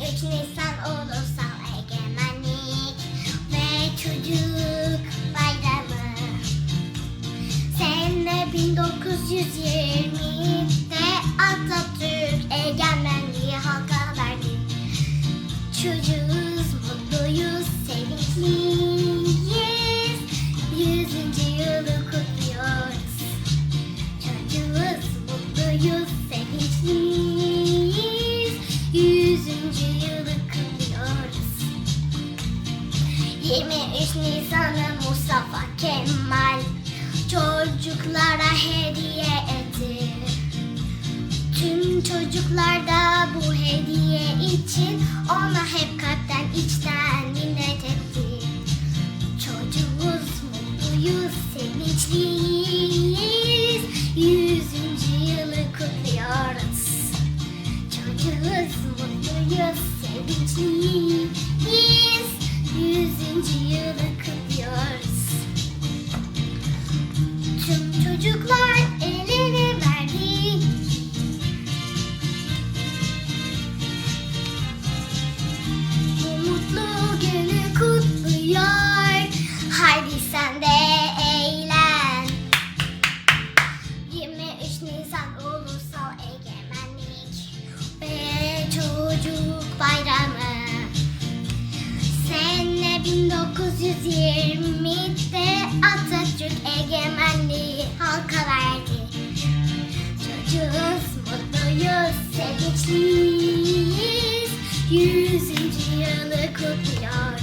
ilk Nisan egemenlik ve çocuk bayramı. Sene 1920'de Atatürk egemenliği halka verdi. Çocuğuz, mutluyuz, sevinçliyiz. Nisan'ı Mustafa Kemal çocuklara hediye etti. Tüm çocuklar da bu hediye için ona hep kalpten içten minnet etti. Çocuğuz, mutluyuz, sevinçliyiz. Yüzüncü yılı kutluyoruz. Çocuğuz, mutluyuz, sevinçliyiz. Yılı kutluyoruz. Tüm çocuklar el ele verdi. Bu mutlu günü kutluyor. Sevinçliyiz. Yüzüncü yılı kutluyoruz.